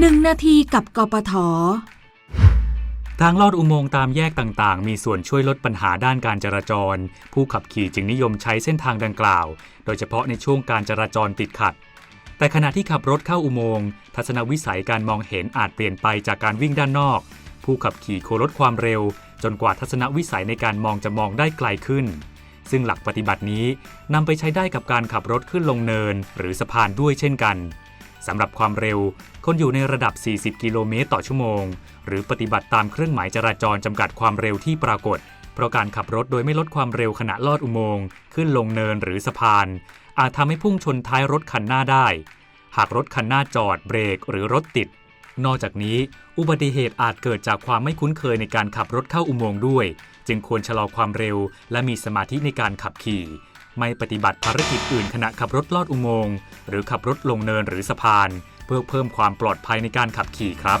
1นาทีกับกปท ทางลอดอุโมงค์ตามแยกต่างๆ มีส่วนช่วยลดปัญหาด้านการจราจร ผู้ขับขี่จึงนิยมใช้เส้นทางดังกล่าว โดยเฉพาะในช่วงการจราจรติดขัด แต่ขณะที่ขับรถเข้าอุโมงค์ทัศนวิสัยการมองเห็นอาจเปลี่ยนไปจากการวิ่งด้านนอก ผู้ขับขี่ควรลดความเร็ว จนกว่าทัศนวิสัยในการมองจะมองได้ไกลขึ้น ซึ่งหลักปฏิบัตินี้นำไปใช้ได้กับการขับรถขึ้นลงเนิน หรือสะพานด้วยเช่นกัน สำหรับความเร็วคนอยู่ในระดับ 40 กิโลเมตรต่อชั่วโมง หรือปฏิบัติตามเครื่องหมายจราจรจำกัดความเร็วที่ปรากฏ เพราะการขับรถโดยไม่ลดความเร็วขณะลอดอุโมงค์ขึ้นลงเนินหรือสะพาน อาจทำให้พุ่งชนท้ายรถคันหน้าได้ หากรถคันหน้าจอดเบรกหรือรถติด นอกจากนี้ อุบัติเหตุอาจเกิดจากความไม่คุ้นเคยในการขับรถเข้าอุโมงค์ด้วย จึงควรชะลอความเร็ว และมีสมาธิในการขับขี่ ไม่ปฏิบัติภารกิจอื่นขณะขับรถลอดอุโมงค์หรือขับรถลงเนินหรือสะพาน เพื่อเพิ่มความปลอดภัยในการขับขี่ครับ